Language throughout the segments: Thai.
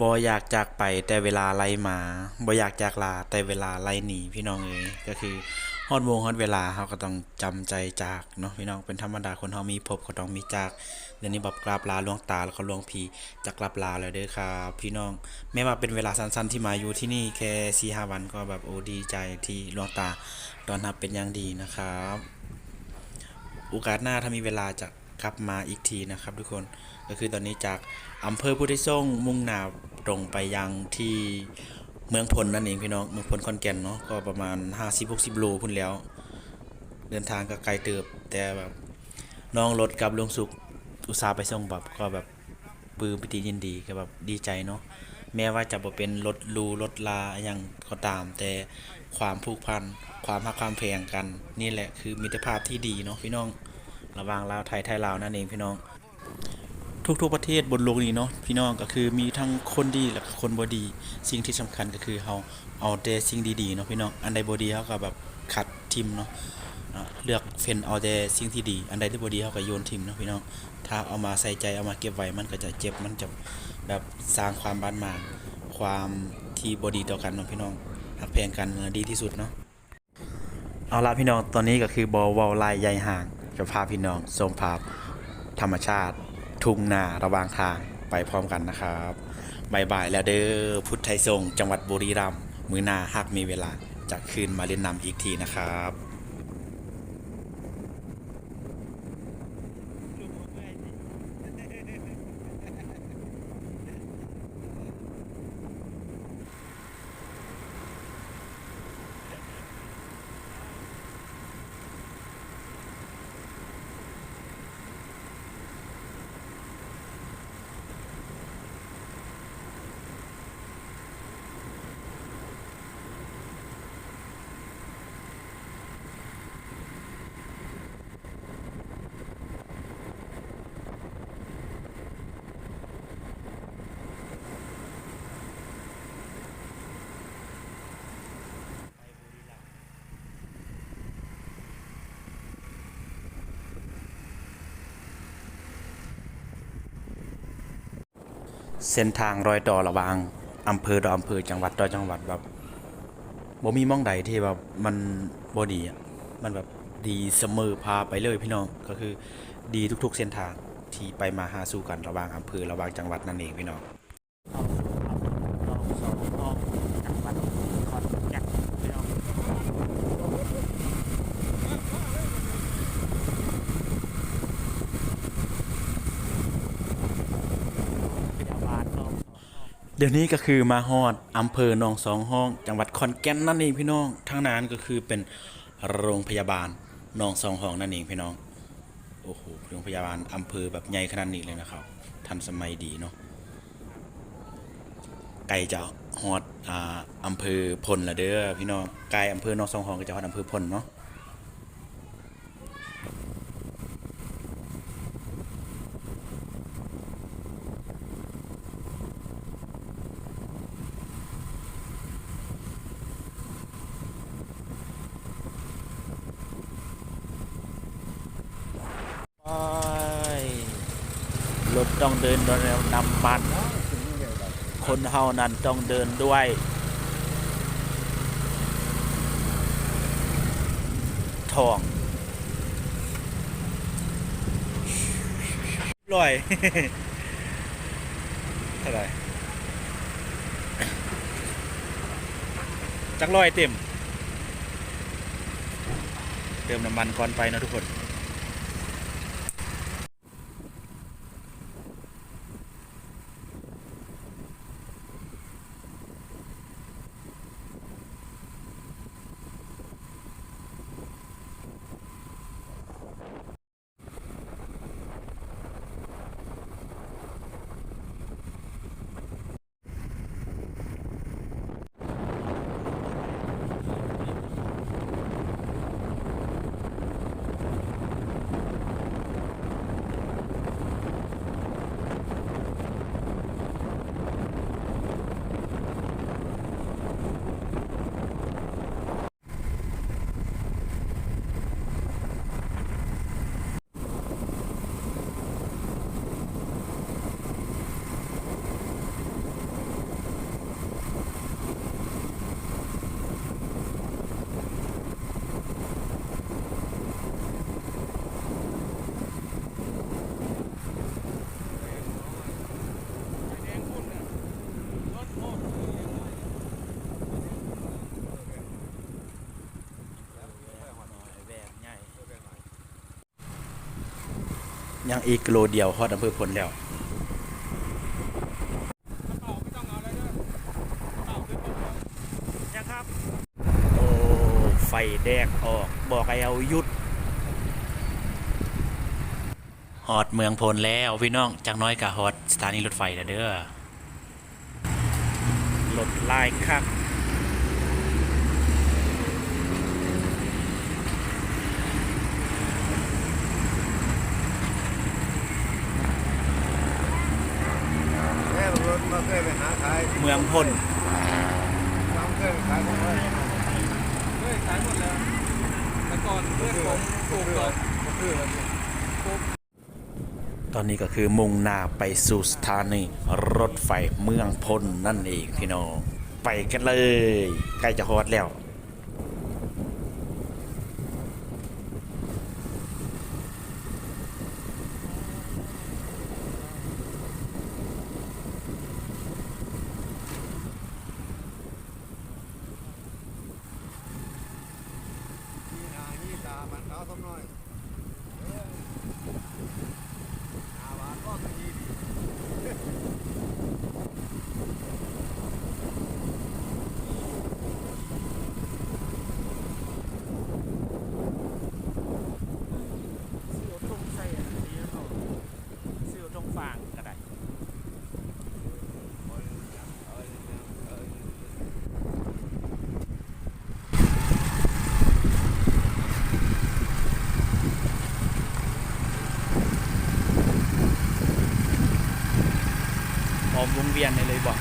บ่อยากจากไปแต่เวลาไล่มาบ่อยากจากลาแต่เวลาไล่หนีพี่น้องเอ้ยก็คือฮอดวงฮอดเวลาเฮาก็ต้องจำใจจากเนาะพี่น้องเป็นธรรมดาคนเฮามีพบก็ต้องมีจากเดี๋ยวนี้แบบกราบลาหลวงตาแล้วก็หลวงพีจะกลับลาแล้วเด้อครับพี่น้องแม้ว่าเป็นเวลาสั้นๆที่มาอยู่ที่นี่แค่4-5วันก็แบบโอ้ดีใจที่หลวงตาตอนรับเป็นอย่างดีนะครับ โอกาสหน้าถ้ามีเวลาจะกลับมาอีกทีนะครับ ทุกคน ก็คือตอนนี้จากอำเภอพุทธิสงมุ่งหน้าตรงไปยังที่เมืองพลนั่นเองพี่น้องเมืองพลขอนแก่นเนาะก็ประมาณ 50-60โลพุ่นแล้ว เดินทางก็ไกลเติบแต่แบบน้องรถกับลุงสุขอุตส่าห์ไปส่งแบบก็แบบปื้มปิติยินดีก็แบบดีใจเนาะแม้ว่าจะบ่เป็นรถหรูรถลาอย่างก็ตาม แต่ความผูกพัน ความรักความแพงกัน นี่แหละคือมิตรภาพที่ดีเนาะพี่น้องระหว่างลาวไทยไทยลาวนั่นเองพี่น้อง ทุกๆประเทศบนโลกนี้เนาะพี่น้องก็คือมีทั้งคนดีและคนบ่ดี สิ่งที่สำคัญก็คือเฮาเอาแต่สิ่งดีๆเนาะพี่น้องอันใดบ่ดีเฮาก็แบบขัดทิมเนาะเลือกเฟ้นเอาแต่สิ่งที่ดี อันใดที่บ่ดีเฮาก็โยนทิมเนาะพี่น้องถ้าเอามาใส่ใจเอามาเก็บไว้มันก็จะเจ็บมันจะแบบสร้างความบาดหมางความที่บ่ดีต่อกันเนาะพี่น้องหักแพงกันดีที่สุดเนาะเอาละพี่น้องตอนนี้ก็คือบอเวาลายใหญ่ห่างจะพาพี่น้องชมภาพธรรมชาติ ทุ่งนาระหว่างทางไปพร้อมกันนะครับบายบายแล้วเด้อพุทธไทยทรงจังหวัดบุรีรัมย์มือนาหากมีเวลาจะคืนมาเล่นนำอีกทีนะครับ เส้นทางรอยต่อระหว่างอำเภอต่ออำเภอจังหวัดต่อจังหวัดแบบบ่มีม่องใดที่แบบมันบ่ดีอะมันแบบดีเสมอพาไปเลยพี่น้องก็คือดีทุกๆเส้นทางที่ไปมาหาสู่กันระหว่างอำเภอระหว่างจังหวัดนั่นเองพี่น้อง ดี๋ยวนี้ก็คือมาฮอดอำเภอหนองสองห้อง จังหวัดขอนแก่นนั่นเองพี่น้องทางนั้นก็คือเป็นโรงพยาบาลหนองสองห้องนั่นเองพี่น้องโอ้โหโรงพยาบาลอำเภอแบบใหญ่ขนาดนี้เลยนะครับทันสมัยดีเนาะไกลจะฮอดอ่าอำเภอพลละเด้อพี่น้องไกลอำเภอหนองสองห้องก็จะฮอดอำเภอพลเนาะ ถต้องเดินโดยแนวนำมัน คนเฮานั้นต้องเดินด้วยทองลอยเท่าไรจักร้อยเต็ม เติมน้ำมันก่อนไปนะทุกคน ยังอีกกิโลเดียวฮอดอำเภอพลแล้วนะครับโอ้ไฟแดงออกบอกให้เอาหยุดฮอดเมืองพลแล้วพี่น้องจักน้อยกะฮอดสถานีรถไฟแล้วเด้อรถลายคัก แม่รถมาเคยไปหาขาย เมืองพลน้ำเคยไปขายของเลยเฮ้ยขายหมดแล้วแต่ก่อนเพื่อนผมปลูกก่อนคือตอนนี้ก็คือมุ่งหน้าไปสู่สถานีรถไฟเมืองพลนั่นเองพี่น้องไปกันเลย ใกล้จะฮอดแล้ว ที่นานี่ตามันเขาทำน้อยอาบานก็ดีดี ซื้อตรงใส่อันนี้เนาะซื้อตรงฟางก็ได้ออมวงเวียนได้เลยบอก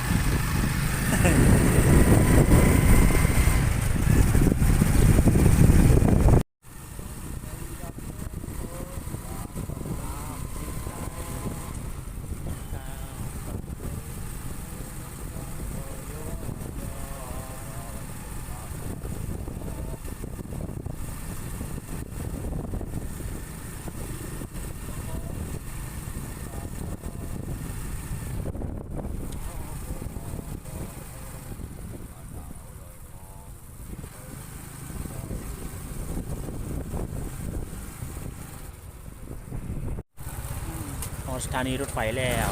ออก สถานีรถไฟแล้ว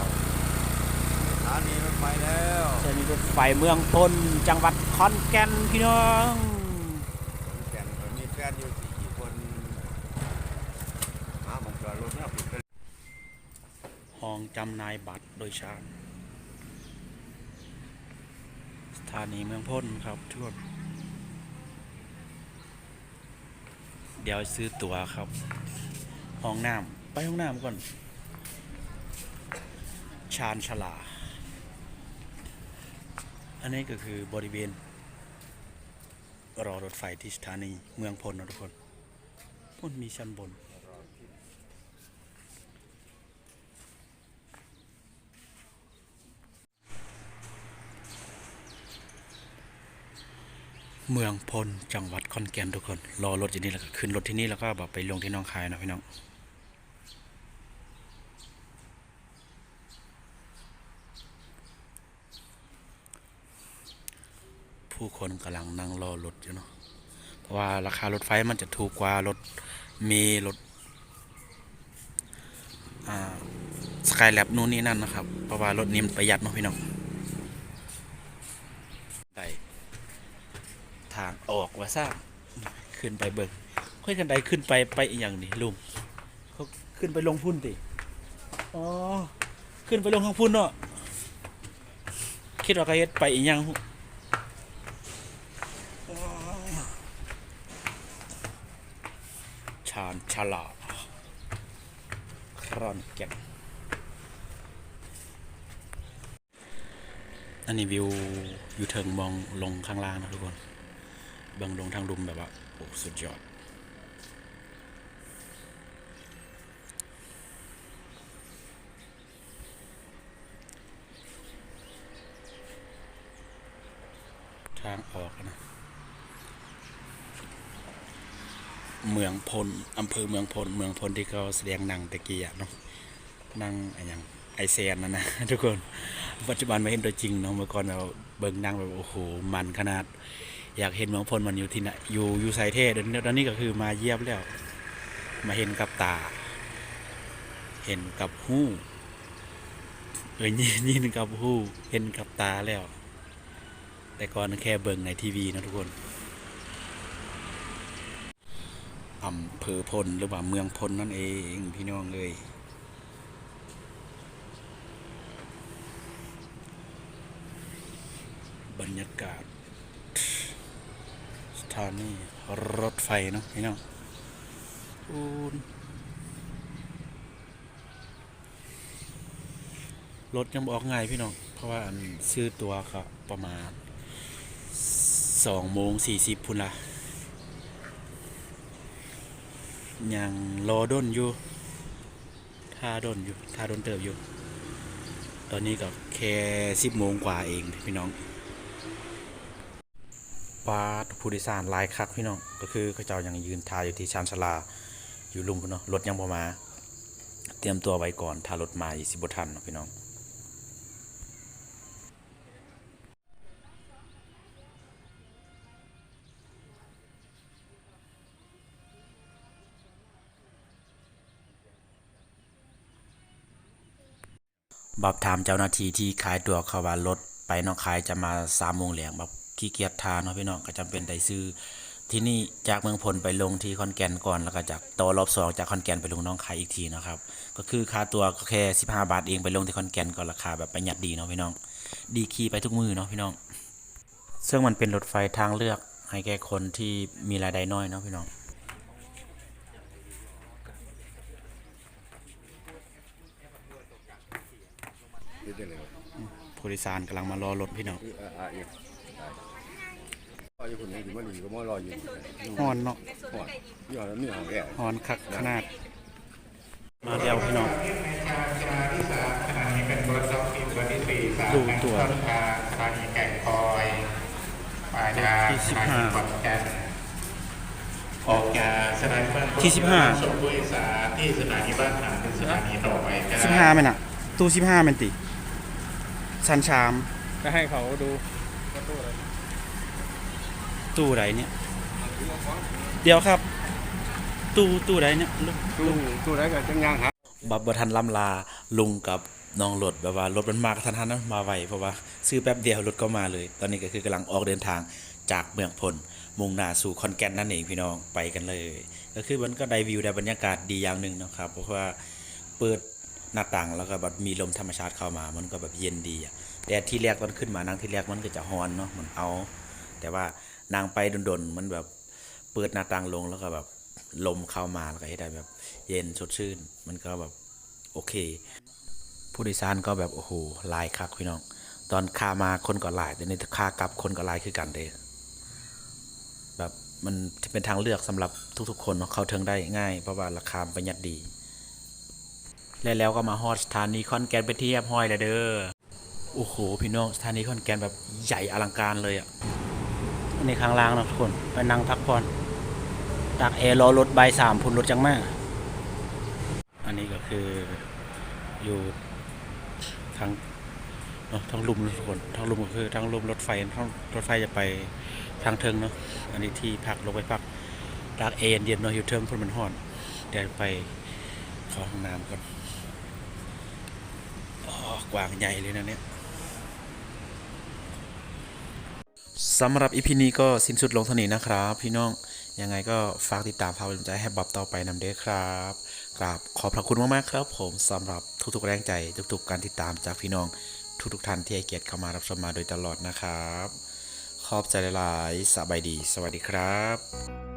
สถานีรถไฟแล้วสถานีรถไฟเมืองพลจังหวัดขอนแก่นพี่น้องแก่นก็มีแฟนอยู่สี่คนหาหมองจอดรถเนี่ยปิดกันห้องจำหนายบัตรโดยชาญสถานีเมืองพลครับทุกคนเดี๋ยวซื้อตั๋วครับ ห้องน้ำไปห้องน้ำก่อน ชาญชลา อันนี้ก็คือบริเวณ รอรถไฟที่สถานีเมืองพลนะทุกคนพนมีชั้นบน เมืองพลจังหวัดขอนแก่นทุกคน รอรถอยู่นี่แล้วก็ขึ้นรถที่นี่แล้วก็แบบไปลงที่น้องคายนะพี่น้อง ผู้คนกำลังนั่งรอรถอยู่เนาะเพราะว่าราคารถไฟมันจะถูกกว่ารถเมล์รถสกายแลบนู่นนี่นั่นนะครับ เพราะว่ารถนี้มันประหยัดเนาะพี่น้องได้ทางออกว่าซ่าขึ้นไปเบิ่งค่อยกันใดขึ้นไปไปอีกอย่างนี่ลุงเขาขึ้นไปลงพุ่นติอ๋อขึ้นไปลงข้างพุ่นเนาะคิดว่าเขาเฮ็ดไปอีกอย่างอ๋อชาญฉลาครอนแก่นอันนี้วิวอยู่เทิงมองลงข้างล่างนะทุกคนเบื้องลงทางดุมแบบว่าโอ้สุดยอดทางออกนะ เมืองพลอำเภอเมืองพล เมืองพลที่เขาแสดงหนังตะกี้อะเนาะนั่งอะไรอย่างไอแซนนะนะทุกคนปัจจุบันมาเห็นตัวจริงเนาะเมื่อก่อนเราเบิ่งนั่งแบบโอ้โหมันขนาด อยากเห็นเมืองพลมันอยู่ที่ไหนอยู่อยู่ไซเทศเดี๋ยวนี้ตอนนี้ก็คือมาเยี่ยมแล้ว มาเห็นกับตา เห็นกับหูเอ้ยยินยินกับหูเห็นกับตาแล้ว แต่ก่อนแค่เบิ่งในทีวีนะทุกคน อำเภอพลหรือว่าเมืองพลนั่นเองพี่น้องเลยบรรยากาศ สถานีรถไฟเนาะพี่น้องอูนรถยังบออกง่ายพี่น้อง เพราะว่าอันซื้อตัวก็ประมาณสองโมงสี่สิบพุ่นละ ยังรอด้นอยู่ท่าด้นอยู่ท่าด้นเติบอยู่ ตอนนี้ก็แค่สิบโมงกว่าเองพี่น้องปาดผู้โดยสารลายคักพี่น้อง ก็คือเขาเจ้ายังยืนทาอยู่ที่ชานชลาอยู่ลุมพุ่นเนาะรถยังบ่มา เตรียมตัวไว้ก่อนถ้ารถมาอีสิบ่ทันเนาะพี่น้อง บับถามเจ้าหน้าที่ที่ขายตัวเขาว่ารถไปน้องคายจะมาสามโมงแหลงแบบขี้เกียจทานเนาะพี่น้องก็จำเป็นได้ซื้อที่นี่จากเมืองพลไปลงที่ขอนแก่นก่อนแล้วก็จากต่อรอบสองจากขอนแก่นไปลงน้องคายอีกทีนะครับก็คือค่าตัวก็แค่15บห้าบาทเองไปลงที่ขอนแก่นก็ราคาแบบประหยัดดีเนาะพี่น้อง ดีขี่ไปทุกมือเนาะพี่น้อง ซึ่งมันเป็นรถไฟทางเลือกให้แก่คนที่มีรายได้น้อยเนาะพี่น้อง ได้เลยผู้โดยสารกำลังมารอรถพี่น้องนี่อ่าอ่าอีกรออยู่คนนี้ถึงว่าดีก็มารออยู่ฮอนเนาะหอดนี่หอดนี่หอดแก่ฮอนคักขนาด มาแล้วพี่น้องดูตัวต้นทางสถานีแก่งคอยปลายทางที่สถานี15ขอนแก่นออกจากสถานีบ้านที่15ส่งผู้โดยสารที่สถานีบ้านหางถึงสถานีต่อไปก็สิบได้ห้ามันอะ ตู้สิบห้ามันติ ชันชามก็ให้เขาดูตู้ไหนเนี่ย เดี๋ยวครับ ตู้ตู้ไหนเนี่ยตู้ตู้ไหนกันจังยางหาบับบทันล่ำลาลุงกับน้องรถแบบว่ารถมันมากทันทันๆนะมาไวเพราะว่าซื้อแป๊บเดียวรถก็มาเลย ตอนนี้ก็คือกำลังออกเดินทางจากเมืองพลมุ่งหน้าสู่คอนแก่นนั่นเองพี่น้องไปกันเลย ก็คือมันก็ได้วิวได้บรรยากาศดีอย่างหนึ่งนะครับ เพราะว่าเปิด หน้าต่างแล้วก็แบบมีลมธรรมชาติเข้ามา มันก็แบบเย็นดีอะแต่ที่แรกตอนขึ้นมานั่งที่แรกมันก็จะฮอนเนาะมันเอา แต่ว่านางไปดนๆมันแบบเปิดหน้าต่างลงแล้วก็แบบลมเข้ามาแล้วก็ให้ได้แบบเย็นสดชื่น มันก็แบบโอเค ผู้โดยสารก็แบบโอ้โหลายคักพี่น้อง ตอนขามาคนก็ลายแต่ในขากลับคนก็ลายคือกันเด้แบบมันเป็นทางเลือกสำหรับทุกๆ คนเนาะเข้าถึงได้ง่าย เพราะว่าราคาประหยัดดี และแล้วก็มาฮอดสถานีคอนแกนไปนที่เรียบห้อยแล้วเด้อ โอ้โห พี่น้องสถานีคอนแกนแบบใหญ่อลังการเลยอะอันนี้ข้างล่างนะทุกคนไปนั่งพักผ่อนตากแอร์รอรถใบสามพุ่นรถจังมาก อันนี้ก็คืออยู่ทางเนาะทางลุมนะทุกคนทางลุมก็คือทางลุมรถไฟทางรถไฟจะไปทางเทิงเนาะอันนี้ที่พักลงไปพักตากแอร์เย็นเนาะอยู่เทิงพุ่นมันฮ้อนเดี๋ยวไปเข้าห้องน้ำก่อน กวางใหญ่เลยนะเนี่ยสำหรับอีพีนี้ก็สิ้นสุดลงเท่านี้นะครับ พี่น้องยังไงก็ฝากติดตามพาเป็นใจให้บับต่อไปนำเด้อครับกราบขอบพระคุณมากๆครับ ผมสำหรับทุกๆแรงใจทุกๆการติดตามจากพี่น้องทุกๆท่านที่ให้เกียรติเข้ามารับชมมาโดยตลอดนะครับ ขอบใจหลายๆสบายดี สวัสดีครับ